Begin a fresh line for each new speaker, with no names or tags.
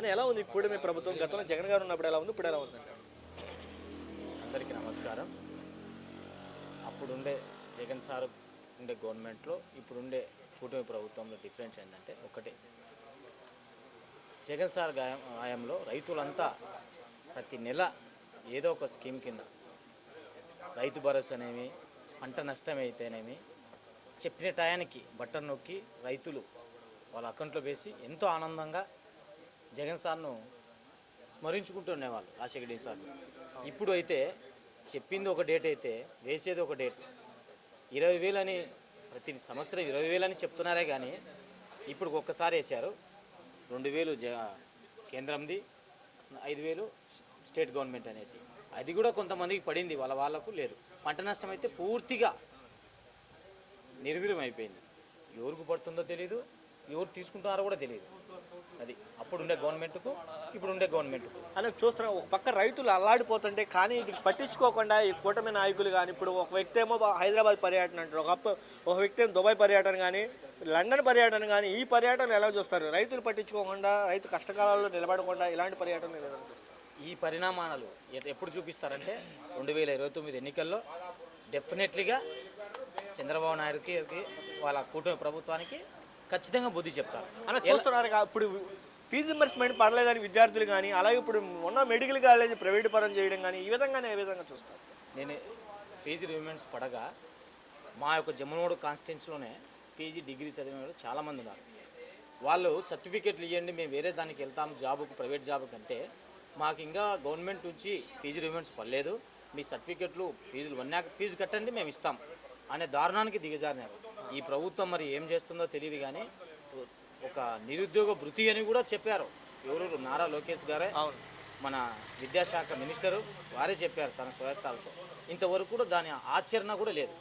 అని ఎలా ఉంది ఇప్పుడు మీ ప్రభుత్వం? గతంలో జగన్ గారు ఉన్నప్పుడు ఎలా ఉంది? ఇప్పుడు ఎలా ఉంది?
అందరికీ నమస్కారం. అప్పుడుండే జగన్ సార్ ఉండే గవర్నమెంట్లో ఇప్పుడుండే కూటమి ప్రభుత్వంలో డిఫరెన్స్ ఏంటంటే ఒకటే. జగన్ సార్ గాయం రైతులంతా ప్రతి నెల ఏదో ఒక స్కీమ్ కింద రైతు భరోసానేమి పంట నష్టం అయితేనేమి చెప్పిన టయానికి బట్టను నొక్కి రైతులు వాళ్ళ అకౌంట్లో వేసి ఎంతో ఆనందంగా జగన్ సార్ను స్మరించుకుంటూ ఉండేవాళ్ళు రాజశేఖర రెడ్డి సార్ ఇప్పుడు అయితే చెప్పింది ఒక డేట్ అయితే వేసేది ఒక డేట్. ఇరవై వేలని ప్రతి సంవత్సరం ఇరవై వేలని చెప్తున్నారే కానీ ఇప్పుడు ఒక్కసారి వేశారు. రెండు వేలు జ కేంద్రంది ఐదు వేలు స్టేట్ గవర్నమెంట్ అనేసి. అది కూడా కొంతమందికి పడింది వాళ్ళ వాళ్ళకు లేదు. పంట నష్టం అయితే పూర్తిగా నిర్వీర్యం అయిపోయింది. ఎవరికి పడుతుందో తెలియదు ఎవరు తీసుకుంటున్నారో కూడా తెలియదు. అది అప్పుడు ఉండే గవర్నమెంట్కు ఇప్పుడు ఉండే గవర్నమెంట్కు.
అని చూస్తున్నాం ఒక పక్క రైతులు అల్లాడిపోతుంటే కానీ ఇది పట్టించుకోకుండా ఈ కూటమి నాయకులు కానీ ఇప్పుడు ఒక వ్యక్తి ఏమో హైదరాబాద్ పర్యటన అంటారు. ఒక ఒక వ్యక్తి ఏమో దుబాయ్ పర్యటన కానీ లండన్ పర్యటన కానీ ఈ పర్యటన ఎలా చూస్తారు? రైతులు పట్టించుకోకుండా రైతు కష్టకాలాల్లో నిలబడకుండా ఇలాంటి పర్యటన ఎలా చూస్తారు?
ఈ పరిణామాలు ఎప్పుడు చూపిస్తారంటే రెండు వేల ఇరవై తొమ్మిది ఎన్నికల్లో డెఫినెట్లీగా చంద్రబాబు నాయుడుకి వాళ్ళ కూటమి ప్రభుత్వానికి ఖచ్చితంగా బుద్ధి చెప్తారు.
అలా చూస్తున్నారు ఇప్పుడు ఫీజు రింబర్స్మెంట్ పడలేదని విద్యార్థులు కానీ అలాగే ఇప్పుడు ఉన్న మెడికల్ కాలేజ్ ప్రైవేట్ పరం చేయడం కానీ ఈ విధంగానే ఏ విధంగా చూస్తారు?
నేను ఫీజు రిమెంట్స్ పడగా మా యొక్క జమ్మనోడు కాన్స్టిట్యున్సీలోనే పీజీ డిగ్రీ చదివిన వాళ్ళు చాలామంది ఉన్నారు. వాళ్ళు సర్టిఫికేట్లు ఇవ్వండి మేము వేరే దానికి వెళ్తాము జాబుకు ప్రైవేట్ జాబ్ కంటే మాకు ఇంకా గవర్నమెంట్ నుంచి ఫీజు రిమెంట్స్ పడలేదు. మీ సర్టిఫికెట్లు ఫీజులు వన్నాక ఫీజు కట్టండి మేము ఇస్తాం అనే దారుణానికి దిగజారినారు. ఈ ప్రభుత్వం మరి ఏం చేస్తుందో తెలియదు కానీ ఒక నిరుద్యోగ భృతి అని కూడా చెప్పారు. ఎవరు? నారా లోకేష్ గారే. మన విద్యాశాఖ మినిస్టరు వారే చెప్పారు తన స్వస్థాలతో ఇంతవరకు కూడా దాని ఆచరణ కూడా లేదు.